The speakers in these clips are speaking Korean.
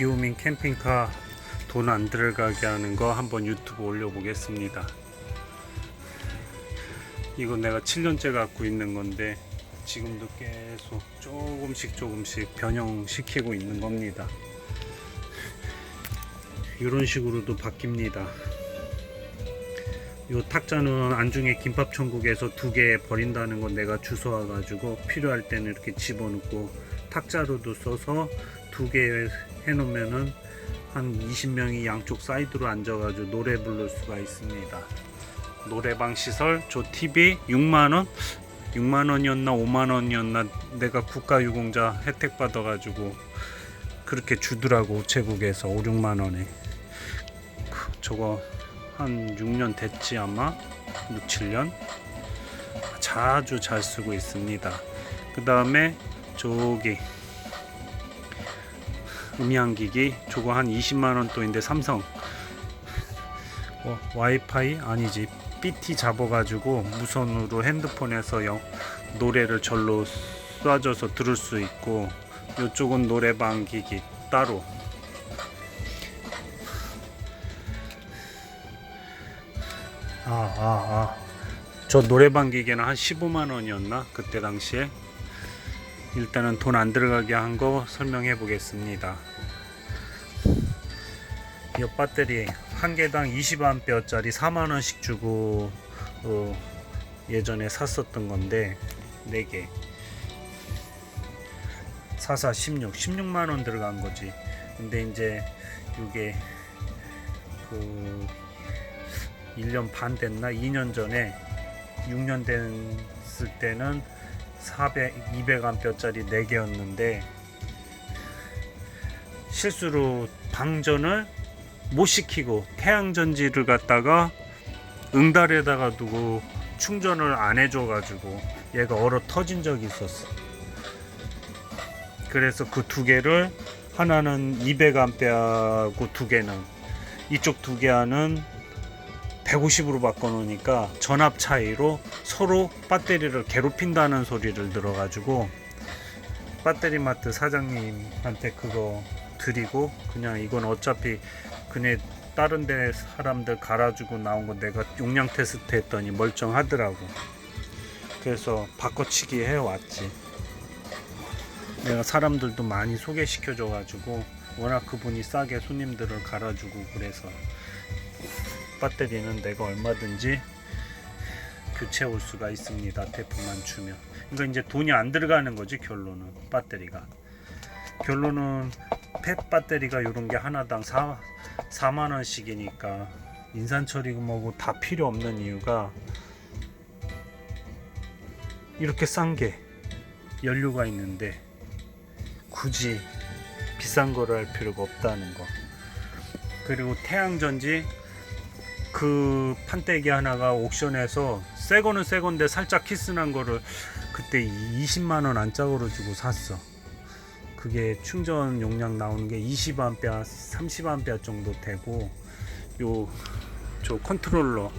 기오민 캠핑카 돈 안 들어가게 하는 거 한번 유튜브 올려보겠습니다. 이거 내가 7년째 갖고 있는 건데 지금도 계속 조금씩 조금씩 변형시키고 있는 겁니다. 이런 식으로도 바뀝니다. 요 탁자는 안중에 김밥 천국에서 두 개 버린다는 건 내가 주워 와 가지고 필요할 때는 이렇게 집어넣고 탁자로도 써서 두 개 해놓으면은 한 20명이 양쪽 사이드로 앉아가지고 노래 부를 수가 있습니다. 노래방 시설 저 TV 6만 원? 6만 원이었나 5만 원이었나 내가 국가유공자 혜택 받아가지고 그렇게 주더라고 우체국에서 5, 6만 원에. 저거 한 6년 됐지 아마? 6, 7년? 자주 잘 쓰고 있습니다. 그 다음에 저기 음향기기 저거 한 20만원 또인데 삼성 어, 와이파이 아니지 BT 잡아가지고 무선으로 핸드폰에서 영, 노래를 절로 쏴줘서 들을 수 있고 이쪽은 노래방 기기 따로 아, 아, 아. 저 노래방 기계는 한 15만 원이었나? 그때 당시에. 일단은 돈 안 들어가게 한 거 설명해 보겠습니다. 이 배터리 한 개당 20A짜리 4만 원씩 주고 어, 예전에 샀었던 건데 4개. 44 16 16만 원 들어간 거지. 근데 이제 이게 그 1년 반 됐나 2년 전에 6년 됐을 때는 400 200암페어짜리 4개였는데 실수로 방전을 못 시키고 태양 전지를 갖다가 응달에다가 두고 충전을 안 해줘 가지고 얘가 얼어 터진 적이 있었어. 그래서 그 두 개를 하나는 200암페어고 두 개는 이쪽 두 개는 150으로 바꿔놓으니까 전압 차이로 서로 배터리를 괴롭힌다는 소리를 들어가지고 배터리 마트 사장님한테 그거 드리고 그냥 이건 어차피 그네 다른 데 사람들 갈아주고 나온 거 내가 용량 테스트 했더니 멀쩡하더라고 그래서 바꿔치기 해왔지 내가 사람들도 많이 소개시켜 줘가지고 워낙 그분이 싸게 손님들을 갈아주고 그래서 배터리는 내가 얼마든지 교체 올 수가 있습니다. 태풍만 주면. 그러니까 이제 돈이 안 들어가는 거지 결론은 배터리가. 결론은 펫 배터리가 이런 게 하나당 4, 4만 원씩이니까 인산 처리고 뭐고 다 필요 없는 이유가 이렇게 싼 게 연료가 있는데 굳이 비싼 거를 할 필요가 없다는 거. 그리고 태양전지 그 판때기 하나가 옥션에서 새 거는 새 건데 살짝 키스난 거를 그때 20만 원 안짝으로 주고 샀어. 그게 충전 용량 나오는 게 20A, 30A 정도 되고 요 저 컨트롤러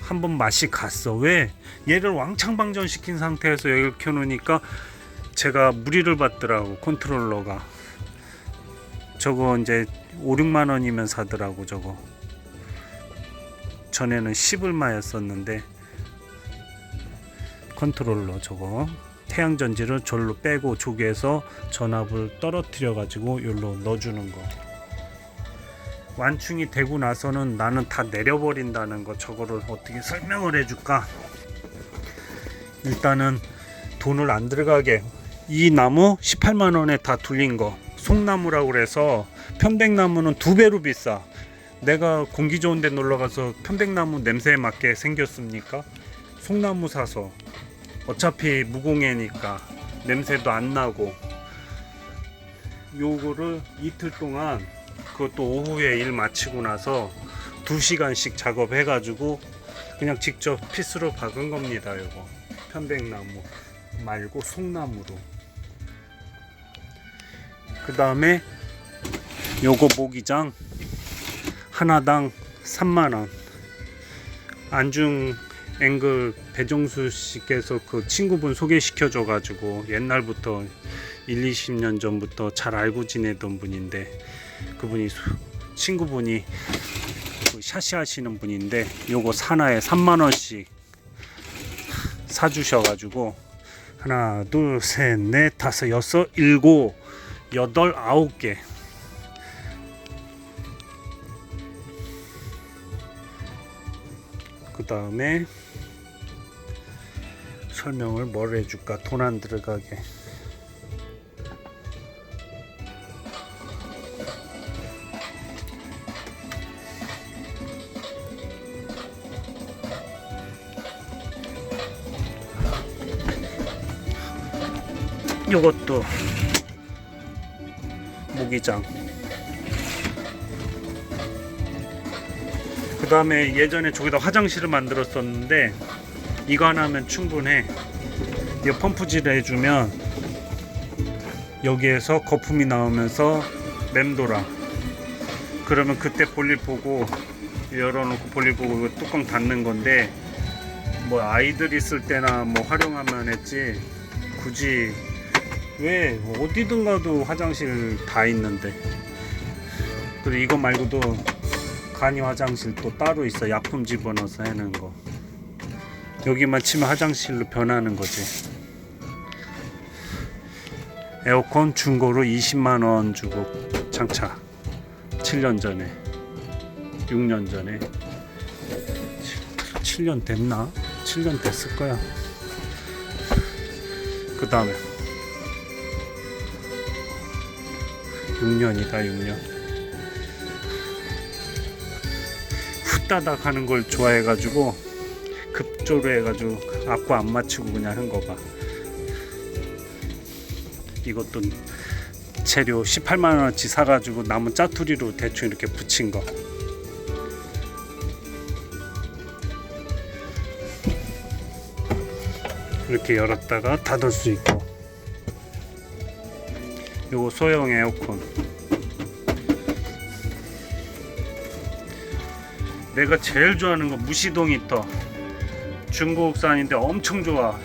한 번 맛이 갔어. 왜? 얘를 왕창 방전시킨 상태에서 여기를 켜 놓으니까 제가 무리를 받더라고 컨트롤러가. 저거 이제 5, 6만 원이면 사더라고 저거. 전에는 10얼마였었는데 컨트롤러 저거 태양 전지를 절로 빼고 조개에서 전압을 떨어뜨려 가지고 여기로 넣어주는 거. 완충이 되고 나서는 나는 다 내려버린다는 거. 저거를 어떻게 설명을 해줄까? 일단은 돈을 안 들어가게. 이 나무 18만 원에 다 둘린 거. 송나무라고 그래서 편백나무는 두 배로 비싸. 내가 공기 좋은 데 놀러 가서 편백나무 냄새에 맞게 생겼습니까? 송나무 사서 어차피 무공해니까 냄새도 안 나고 요거를 이틀 동안 그것도 오후에 일 마치고 나서 2시간씩 작업해 가지고 그냥 직접 피스로 박은 겁니다 요거. 편백나무 말고 송나무로. 그 다음에 요거 모기장 하나당 3만원. 안중 앵글 배정수 씨께서 그 친구분 소개시켜 줘 가지고 옛날부터 1, 20년 전부터 잘 알고 지내던 분인데 그분이 수- 친구분이 그 샤시 하시는 분인데 요거 하나에 3만 원씩 사주셔 가지고 하나 둘 셋 넷 다섯 여섯 일곱 여덟 아홉 개. 그 다음에 설명을 뭘 해줄까? 돈 안 들어가게. 요것도 모기장. 그 다음에 예전에 저기다 화장실을 만들었었는데 이거 하나면 충분해. 이 펌프질 해주면 여기에서 거품이 나오면서 맴돌아. 그러면 그때 볼일 보고 열어놓고 볼일 보고 뚜껑 닫는 건데 뭐 아이들 있을 때나 뭐 활용하면 했지. 굳이 왜 어디든 가도 화장실 다 있는데. 그리고 이거 말고도 간이 화장실 또 따로 있어. 약품 집어넣어서 해놓은 거 여기만 치면 화장실로 변하는 거지. 에어컨 중고로 20만 원 주고 장착 7년 전에. 6년 전에. 7 년 됐나? 7년 됐을 거야. 그 다음에 6년이다 6년. 후다닥 하는 걸 좋아해가지고 급조로 해가지고 악보 안 맞추고 그냥 한 거 봐. 이것도 재료 18만 원어치 사가지고 남은 짜투리로 대충 이렇게 붙인 거. 이렇게 열었다가 닫을 수 있고. 요거 소형 에어컨. 내가 제일 좋아하는 거 무시동 히터 중국산인데 엄청 좋아.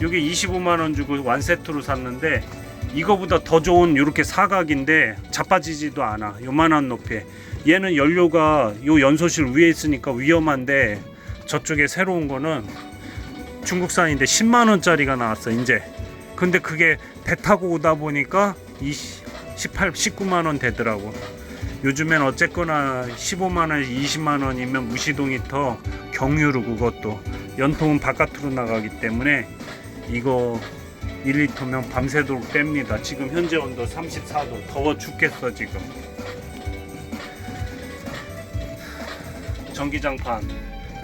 이게 25만원 주고 완세트로 샀는데 이거보다 더 좋은 이렇게 사각인데 자빠지지도 않아. 요만한 높이. 얘는 연료가 요 연소실 위에 있으니까 위험한데 저쪽에 새로운 거는 중국산인데 10만원짜리가 나왔어 이제. 근데 그게 배 타고 오다 보니까 20, 18, 19만 원 되더라고. 요즘엔 어쨌거나 15만 원, 20만 원이면 무시동 히터 경유로 그것도 연통은 바깥으로 나가기 때문에 이거 1리터면 밤새도록 뺍니다. 지금 현재 온도 34도 더워 죽겠어 지금. 전기장판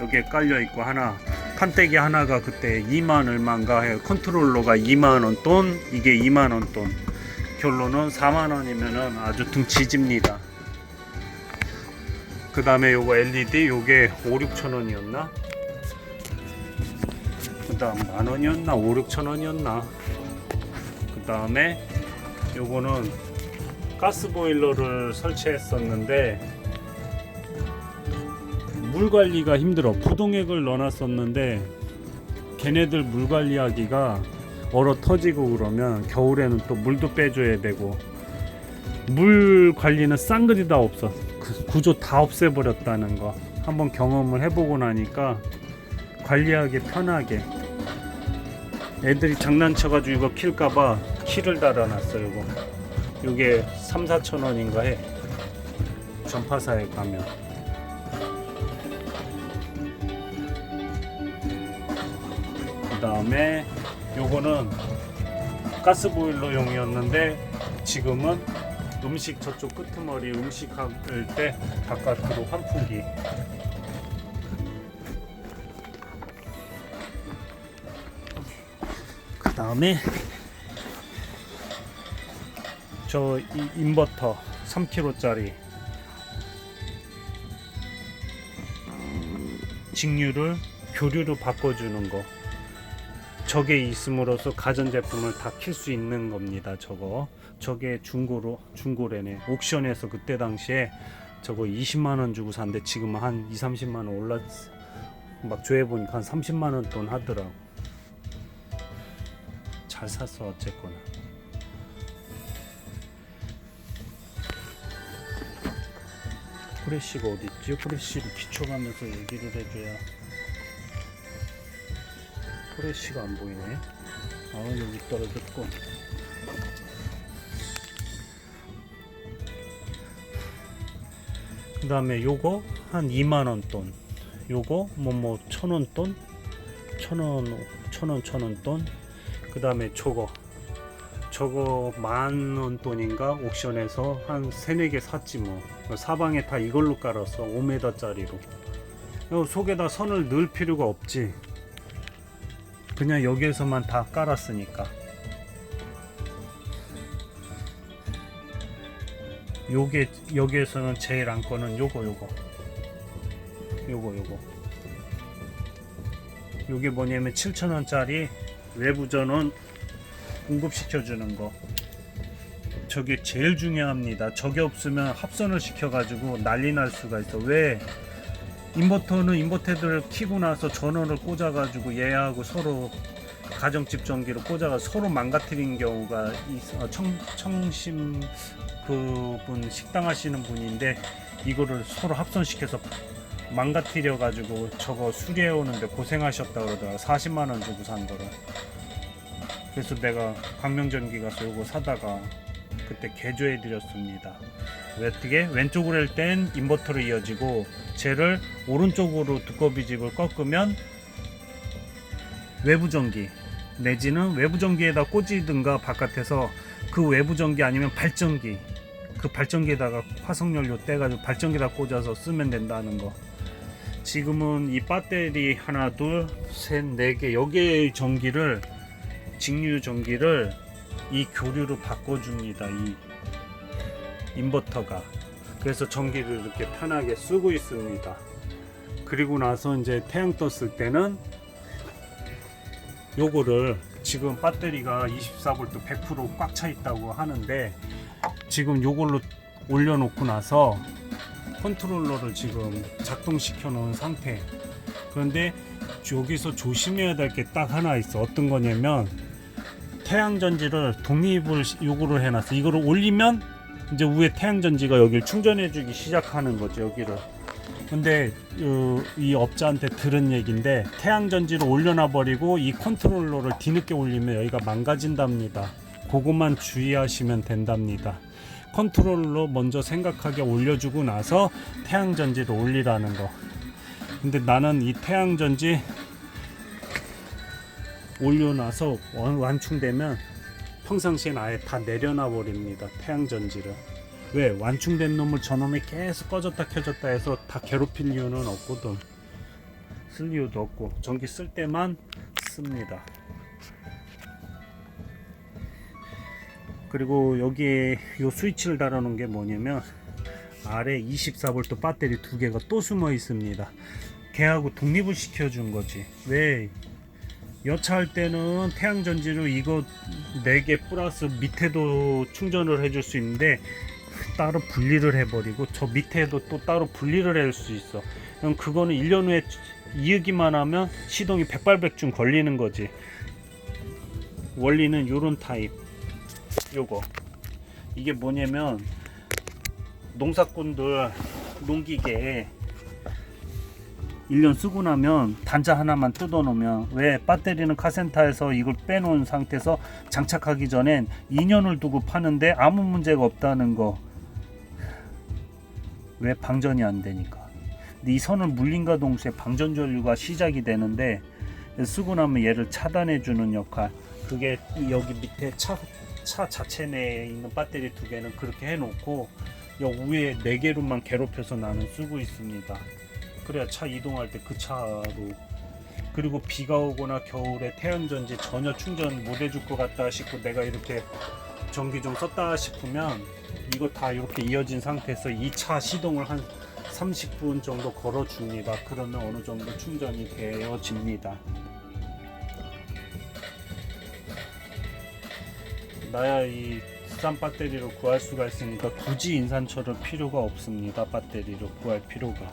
여기에 깔려 있고 하나 판때기 하나가 그때 2만 얼마인가 해요. 컨트롤러가 2만 원 돈, 이게 2만 원 돈. 결론은 4만 원이면은 아주 등치집니다. 그 다음에 요거 LED 요게 5, 6천 원이었나? 그 다음 만 원이었나? 5, 6천 원이었나? 그 다음에 요거는 가스 보일러를 설치했었는데 물 관리가 힘들어. 부동액을 넣어놨었는데 걔네들 물 관리하기가 얼어 터지고 그러면 겨울에는 또 물도 빼줘야 되고 물 관리는 쌍그리 다 없어. 그 구조 다 없애버렸다는 거. 한번 경험을 해보고 나니까 관리하기 편하게. 애들이 장난쳐가지고 이거 킬까봐 키를 달아놨어 이거. 이게 3, 4천 원인가 해. 전파사에 가면. 그 다음에 요거는 가스보일러용이었는데 지금은 음식 저쪽 끄트머리 음식 할 때 바깥으로 환풍기. 그 다음에 저 이 인버터 3kg짜리 직류를 교류로 바꿔주는 거 저게 있음으로써 가전제품을 다 킬 수 있는 겁니다 저거. 저게 중고로 중고래네. 옥션에서 그때 당시에 저거 20만원 주고 샀는데 지금 한 2, 30만원 올랐 막 조회보니까 한 30만원 돈 하더라고. 잘 샀어 어쨌거나. 후레쉬가 어딨지? 후레쉬를 비춰가면서 얘기를 해줘야 후레쉬가 안 보이네. 아 여기 떨어졌고. 그 다음에 요거 한 2만원 돈. 요거 뭐뭐 천원 돈? 천원 천원 천원 돈 그 다음에 저거. 저거 만원 돈인가? 옥션에서 한 세네 개 샀지 뭐. 사방에 다 이걸로 깔았어 5m짜리로. 속에다 선을 넣을 필요가 없지 그냥 여기에서만 다 깔았으니까. 요게 여기에서는 제일 안거는 요거 요거. 요거 요거. 요게 뭐냐면 7,000원짜리 외부 전원 공급시켜 주는 거. 저게 제일 중요합니다. 저게 없으면 합선을 시켜 가지고 난리 날 수가 있어. 왜 인버터는 인버터를 키고 나서 전원을 꽂아 가지고 얘하고 서로 가정집 전기로 꽂아가 서로 망가뜨린 경우가 있, 어, 청, 청심 그분 식당 하시는 분인데 이거를 서로 합선시켜서 망가뜨려 가지고 저거 수리해 오는데 고생하셨다 그러더라고. 40만 원 주고 산 거를. 그래서 내가 광명전기 가서 요거 사다가 그때 개조해 드렸습니다. 왜 어떻게 왼쪽으로 할 땐 인버터로 이어지고 쟤를 오른쪽으로 두꺼비 집을 꺾으면 외부 전기 내지는 외부 전기에다 꽂이든가 바깥에서 그 외부 전기 아니면 발전기 그 발전기에다가 화석연료 떼가지고 발전기에다 꽂아서 쓰면 된다는 거. 지금은 이 배터리 하나 둘 셋 네 개 여기의 전기를 직류 전기를 이 교류로 바꿔줍니다 이 인버터가. 그래서 전기를 이렇게 편하게 쓰고 있습니다. 그리고 나서 이제 태양 떴을 때는 요거를 지금 배터리가 24V 100%꽉 차 있다고 하는데 지금 요걸로 올려놓고 나서 컨트롤러를 지금 작동시켜 놓은 상태. 그런데 여기서 조심해야 될 게 딱 하나 있어. 어떤 거냐면 태양 전지를 독립을 요거를 해놨어. 이거를 올리면 이제 위에 태양 전지가 여기를 충전해 주기 시작하는 거죠 여기를. 근데 어, 이 업자한테 들은 얘기인데 태양 전지를 올려놔 버리고 이 컨트롤러를 뒤늦게 올리면 여기가 망가진답니다. 그것만 주의하시면 된답니다. 컨트롤러 먼저 생각하게 올려주고 나서 태양 전지를 올리라는 거. 근데 나는 이 태양 전지 올려놔서 완- 완충되면 평상시엔 아예 다 내려놔 버립니다 태양 전지를. 왜? 완충된 놈을 저놈이 계속 꺼졌다 켜졌다 해서 다 괴롭힐 이유는 없거든. 쓸 이유도 없고 전기 쓸 때만 씁니다. 그리고 여기에 요 스위치를 달아놓은 게 뭐냐면 아래 24V 배터리 두 개가 또 숨어 있습니다. 걔하고 독립을 시켜준 거지. 왜 여차할 때는 태양 전지로 이거 4개 플러스 밑에도 충전을 해줄 수 있는데 따로 분리를 해버리고 저 밑에도 또 따로 분리를 할 수 있어. 그럼 그거는 1년 후에 이으기만 하면 시동이 백발백중 걸리는 거지. 원리는 요런 타입. 요거. 이게 뭐냐면 농사꾼들 농기계에 1년 쓰고 나면 단자 하나만 뜯어 놓으면 왜 배터리는 카센터에서 이걸 빼놓은 상태에서 장착하기 전엔 2년을 두고 파는데 아무 문제가 없다는 거. 왜 방전이 안 되니까. 근데 이 선을 물린과 동시에 방전 전류가 시작이 되는데 쓰고 나면 얘를 차단해 주는 역할. 그게 이 여기 밑에 차, 차 자체 내에 있는 배터리 두 개는 그렇게 해 놓고 여 위에 네 개로만 괴롭혀서 나는 쓰고 있습니다. 그래야 차 이동할 때 그 차로 그리고 비가 오거나 겨울에 태양전지 전혀 충전 못 해줄 것 같다 싶고 내가 이렇게 전기 좀 썼다 싶으면 이거 다 이렇게 이어진 상태에서 2차 시동을 한 30분 정도 걸어 줍니다. 그러면 어느 정도 충전이 되어집니다. 나야 이 싼 배터리로 구할 수가 있으니까 굳이 인산철을 필요가 없습니다. 배터리로 구할 필요가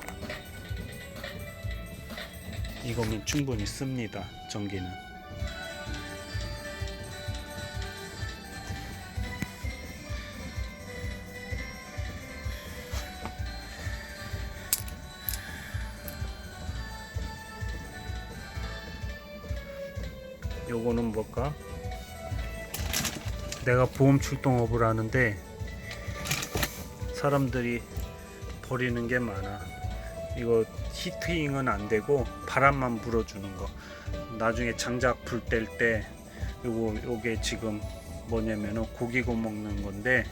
이거면 충분히 씁니다. 전기는. 요거는 뭘까? 내가 보험 출동업을 하는데 사람들이 버리는 게 많아. 이거 히트잉은 안 되고 바람만 불어주는 거. 나중에 장작 불 뗄 때 요거 요게 지금 뭐냐면은 고기 구워 먹는 건데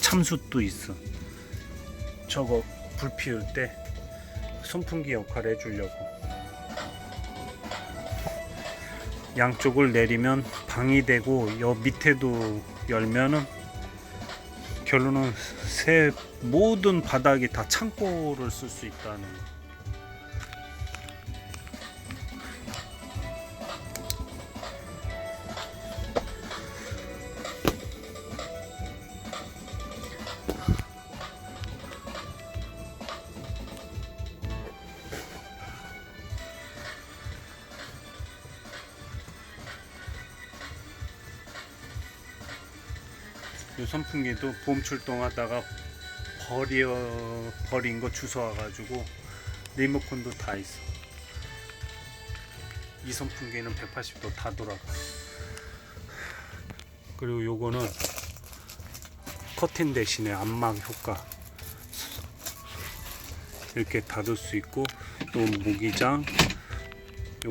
참숯도 있어. 저거 불 피울 때 선풍기 역할 해주려고. 양쪽을 내리면 방이 되고 여 밑에도 열면은 결론은 새 모든 바닥이 다 창고를 쓸 수 있다는 이 선풍기도 봄 출동하다가 버려 버린 거 주워 와 가지고 리모컨도 다 있어. 이 선풍기는 180도 다 돌아가. 그리고 요거는 커튼 대신에 안막 효과 이렇게 닫을 수 있고 또 모기장